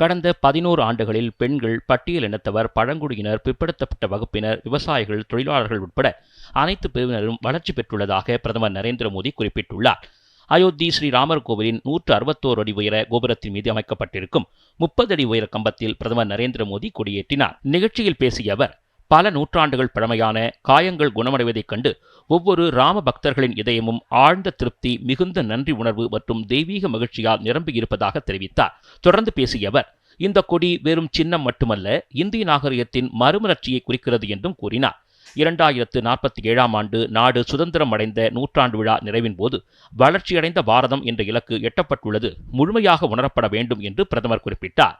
கடந்த பதினோரு ஆண்டுகளில் பெண்கள் பட்டியலினத்தவர் பழங்குடியினர் பிற்படுத்தப்பட்ட வகுப்பினர் விவசாயிகள் தொழிலாளர்கள் உட்பட அனைத்து பிரிவினரும் வளர்ச்சி பெற்றுள்ளதாக பிரதமர் நரேந்திர மோடி குறிப்பிட்டுள்ளார். அயோத்தி ஸ்ரீராமர் கோவிலின் நூற்று அறுபத்தோரு அடி உயர கோபுரத்தின் மீது அமைக்கப்பட்டிருக்கும் முப்பது அடி உயர கம்பத்தில் பிரதமர் நரேந்திர மோடி கொடியேற்றினார். நிகழ்ச்சியில் பேசிய அவர் பல நூற்றாண்டுகள் பழமையான காயங்கள் குணமடைவதைக் கண்டு ஒவ்வொரு ராம பக்தர்களின் இதயமும் ஆழ்ந்த திருப்தி மிகுந்த நன்றி உணர்வு மற்றும் தெய்வீக மகிழ்ச்சியால் நிரம்பியிருப்பதாக தெரிவித்தார். தொடர்ந்து பேசிய அவர் இந்த கொடி வெறும் சின்னம் மட்டுமல்ல இந்திய நாகரிகத்தின் மறுமலர்ச்சியை குறிக்கிறது என்றும் கூறினார். இரண்டாயிரத்து நாற்பத்தி ஏழாம் ஆண்டு நாடு சுதந்திரம் அடைந்த நூற்றாண்டு விழா நிறைவின் போது வளர்ச்சியடைந்த பாரதம் என்ற இலக்கு எட்டப்பட்டுள்ளது முழுமையாக உணரப்பட வேண்டும் என்று பிரதமர் குறிப்பிட்டார்.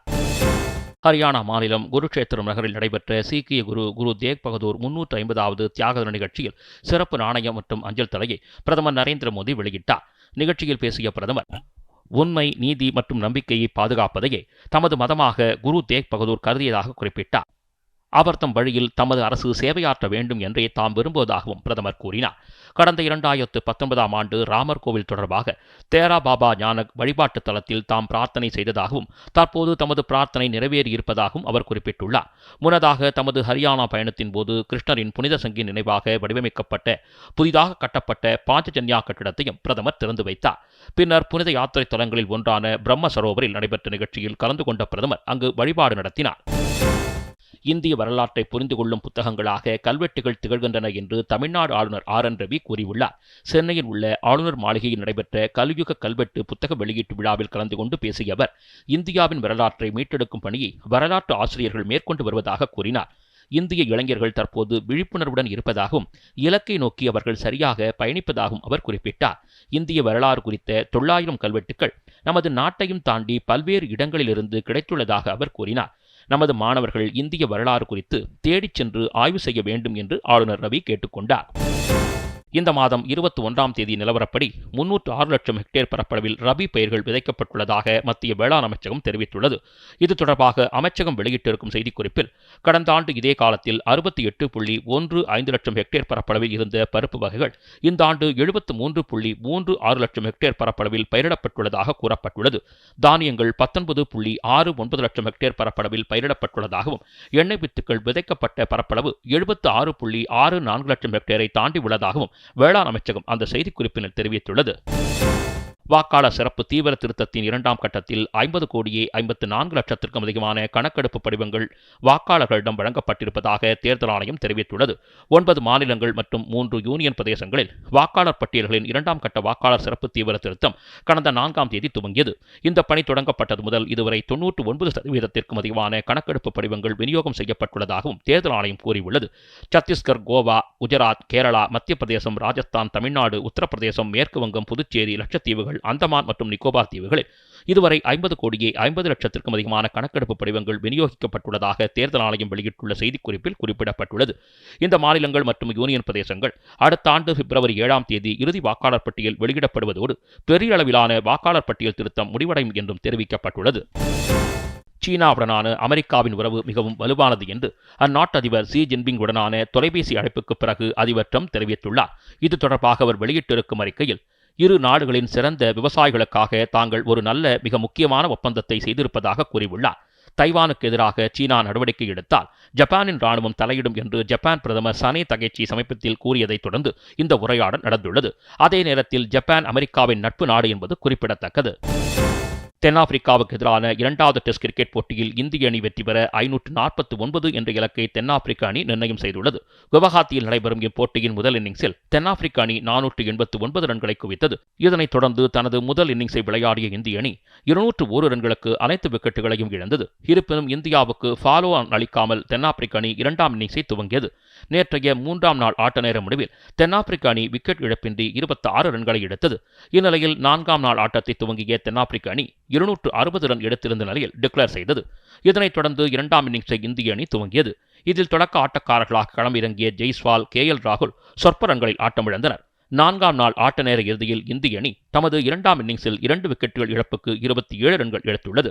ஹரியானா மாநிலம் குருக்ஷேத்திரம் நகரில் நடைபெற்ற சீக்கிய குரு குரு தேக் பகதூர் முன்னூற்று ஐம்பதாவது தியாக தின நிகழ்ச்சியில் சிறப்பு நாணயம் மற்றும் அஞ்சல் தலையை பிரதமர் நரேந்திர மோடி வெளியிட்டார். நிகழ்ச்சியில் பேசிய பிரதமர் உண்மை நீதி மற்றும் நம்பிக்கையை பாதுகாப்பதையே தமது மதமாக குரு தேக் பகதூர் கருதியதாக குறிப்பிட்டார். அவர் தம் வழியில் தமது அரசு சேவையாற்ற வேண்டும் என்றே தாம் விரும்புவதாகவும் பிரதமர் கூறினார். கடந்த இரண்டாயிரத்து பத்தொன்பதாம் ஆண்டு ராமர் கோவில் தொடர்பாக தேரா பாபா ஞானக் வழிபாட்டு தளத்தில் தாம் பிரார்த்தனை செய்ததாகவும் தற்போது தமது பிரார்த்தனை நிறைவேறியிருப்பதாகவும் அவர் குறிப்பிட்டுள்ளார். முன்னதாக தமது ஹரியானா பயணத்தின் போது கிருஷ்ணரின் புனித சங்கி நினைவாக வடிவமைக்கப்பட்ட புதிதாக கட்டப்பட்ட பாஞ்சஜன்யா கட்டிடத்தையும் பிரதமர் திறந்து வைத்தார். பின்னர் புனித யாத்திரை தலங்களில் ஒன்றான பிரம்ம சரோவரில் நடைபெற்ற நிகழ்ச்சியில் கலந்து கொண்ட பிரதமர் அங்கு வழிபாடு நடத்தினார். இந்திய வரலாற்றை புரிந்து கொள்ளும் புத்தகங்களாக கல்வெட்டுகள் திகழ்கின்றன என்று தமிழ்நாடு ஆளுநர் ஆர் என் ரவி கூறியுள்ளார். சென்னையில் உள்ள ஆளுநர் மாளிகையில் நடைபெற்ற கலியுக கல்வெட்டு புத்தக வெளியீட்டு விழாவில் கலந்து கொண்டு பேசிய அவர் இந்தியாவின் வரலாற்றை மீட்டெடுக்கும் பணியை வரலாற்று ஆசிரியர்கள் மேற்கொண்டு வருவதாக கூறினார். இந்திய இளைஞர்கள் தற்போது விழிப்புணர்வுடன் இருப்பதாகவும் இலக்கை நோக்கி அவர்கள் சரியாக பயணிப்பதாகவும் அவர் குறிப்பிட்டார். இந்திய வரலாறு குறித்த தொள்ளாயிரம் கல்வெட்டுக்கள் நமது நாட்டையும் தாண்டி பல்வேறு இடங்களிலிருந்து கிடைத்துள்ளதாக அவர் கூறினார். நமது மாணவர்கள் இந்திய வரலாறு குறித்து தேடிச் சென்று ஆய்வு செய்ய வேண்டும் என்று ஆளுநர் ரவி கேட்டுக்கொண்டார். இந்த மாதம் இருபத்தி ஒன்றாம் தேதி நிலவரப்படி முன்னூற்று ஆறு லட்சம் ஹெக்டேர் பரப்பளவில் ரபி பயிர்கள் விதைக்கப்பட்டுள்ளதாக மத்திய வேளாண் அமைச்சகம் தெரிவித்துள்ளது. இது தொடர்பாக அமைச்சகம் வெளியிட்டிருக்கும் செய்திக்குறிப்பில் கடந்த ஆண்டு இதே காலத்தில் அறுபத்தி எட்டு புள்ளி ஒன்று ஐந்து லட்சம் ஹெக்டேர் பரப்பளவில் இருந்த பருப்பு வகைகள் இந்த ஆண்டு எழுபத்து மூன்று புள்ளி மூன்று ஆறு லட்சம் ஹெக்டேர் பரப்பளவில் பயிரிடப்பட்டுள்ளதாக கூறப்பட்டுள்ளது. தானியங்கள் பத்தொன்பது புள்ளி ஆறு ஒன்பது லட்சம் ஹெக்டேர் பரப்பளவில் பயிரிடப்பட்டுள்ளதாகவும் எண்ணெய் வித்துக்கள் விதைக்கப்பட்ட பரப்பளவு எழுபத்து ஆறு புள்ளி ஆறு நான்கு லட்சம் ஹெக்டேரை தாண்டி உள்ளதாகவும் வேளாண் அமைச்சகம் அந்த செய்திக்குறிப்பினர் தெரிவித்துள்ளது. வாக்காளர் சிறப்பு தீவிர திருத்தத்தின் இரண்டாம் கட்டத்தில் ஐம்பது கோடியே ஐம்பத்து நான்கு லட்சத்திற்கும் அதிகமான கணக்கெடுப்பு படிவங்கள் வாக்காளர்களிடம் வழங்கப்பட்டிருப்பதாக தேர்தல் ஆணையம் தெரிவித்துள்ளது. ஒன்பது மாநிலங்கள் மற்றும் மூன்று யூனியன் பிரதேசங்களில் வாக்காளர் பட்டியல்களின் இரண்டாம் கட்ட வாக்காளர் சிறப்பு தீவிர திருத்தம் கடந்த நான்காம் தேதி துவங்கியது. இந்த பணி தொடங்கப்பட்டது முதல் இதுவரை தொன்னூற்று ஒன்பது சதவீதத்திற்கும் அதிகமான கணக்கெடுப்பு படிவங்கள் விநியோகம் செய்யப்பட்டுள்ளதாகவும் தேர்தல் ஆணையம் கூறியுள்ளது. சத்தீஸ்கர் கோவா குஜராத் கேரளா மத்திய பிரதேசம் ராஜஸ்தான் தமிழ்நாடு உத்தரப்பிரதேசம் மேற்கு வங்கம் புதுச்சேரி லட்சத்தீவுகள் தீவுகள் அந்தமான் மற்றும் நிக்கோபார் தீவுகளில். இதுவரை ஐம்பது கோடியே ஐம்பது லட்சத்திற்கும் அதிகமான கணக்கெடுப்பு படிவங்கள் விநியோகிக்கப்பட்டுள்ளதாக தேர்தல் ஆணையம் வெளியிட்டுள்ள செய்திக்குறிப்பில் குறிப்பிடப்பட்டுள்ளது. இந்த மாநிலங்கள் மற்றும் யூனியன் பிரதேசங்கள் அடுத்த ஆண்டு பிப்ரவரி ஏழாம் தேதி இறுதி வாக்காளர் பட்டியல் வெளியிடப்படுவதோடு பெரிய அளவிலான வாக்காளர் பட்டியல் திருத்தம் முடிவடையும் என்றும் தெரிவிக்கப்பட்டுள்ளது. சீனாவுடனான அமெரிக்காவின் உறவு மிகவும் வலுவானது என்று அந்நாட்டு அதிபர் ஷி ஜின்பிங் உடனான தொலைபேசி அழைப்புக்கு பிறகு அதிபர் ட்ரம்ப் தெரிவித்துள்ளார். இது தொடர்பாக அவர் வெளியிட்டிருக்கும் அறிக்கையில் இரு நாடுகளின் சிறந்த விவசாயிகளுக்காக தாங்கள் ஒரு நல்ல மிக முக்கியமான ஒப்பந்தத்தை செய்திருப்பதாக கூறியுள்ளார். தைவானுக்கு எதிராக சீனா நடவடிக்கை எடுத்தால் ஜப்பானின் ராணுவம் தலையிடும் என்று ஜப்பான் பிரதமர் சனே தகைச்சி சமீபத்தில் கூறியதைத் தொடர்ந்து இந்த உரையாடல் நடந்துள்ளது. அதே நேரத்தில் ஜப்பான் அமெரிக்காவின் நட்பு நாடு என்பது குறிப்பிடத்தக்கது. தென்னாப்பிரிக்காவுக்கு எதிரான இரண்டாவது டெஸ்ட் கிரிக்கெட் போட்டியில் இந்திய அணி வெற்றி பெற ஐநூற்று நாற்பத்தி ஒன்பது என்ற இலக்கை தென்னாப்பிரிக்க அணி நிர்ணயம் செய்துள்ளது. குவஹாத்தியில் நடைபெறும் இப்போட்டியின் முதல் இன்னிங்ஸில் தென்னாப்பிரிக்க அணி நானூற்று எண்பத்து ஒன்பது ரன்களை குவித்தது. இதனைத் தொடர்ந்து தனது முதல் இன்னிங்ஸை விளையாடிய இந்திய அணி இருநூற்று ஒரு ரன்களுக்கு அனைத்து விக்கெட்டுகளையும் இழந்தது. இருப்பினும் இந்தியாவுக்கு ஃபாலோ ஆன் அளிக்காமல் தென்னாப்பிரிக்க அணி இரண்டாம் இன்னிங்ஸை துவங்கியது. நேற்றைய மூன்றாம் நாள் ஆட்ட நேர முடிவில் தென்னாப்பிரிக்க அணி விக்கெட் இழப்பின்றி இருபத்தி ஆறு ரன்களை எடுத்தது. இந்நிலையில் நான்காம் நாள் ஆட்டத்தை துவங்கிய தென்னாப்பிரிக்க அணி இருநூற்று அறுபது ரன் எடுத்திருந்த நிலையில் டிக்ளேர் செய்தது. இதனைத் தொடர்ந்து இரண்டாம் இன்னிங்ஸை இந்திய அணி துவங்கியது. இதில் தொடக்க ஆட்டக்காரர்களாக களமிறங்கிய ஜெய்ஸ்வால் கே எல் ராகுல் சொற்ப ரன்களில் ஆட்டமிழந்தனர். நான்காம் நாள் ஆட்ட நேர இறுதியில் இந்திய அணி தமது இரண்டாம் இன்னிங்ஸில் இரண்டு விக்கெட்டுகள் இழப்புக்கு இருபத்தி ஏழு ரன்கள் எடுத்துள்ளது.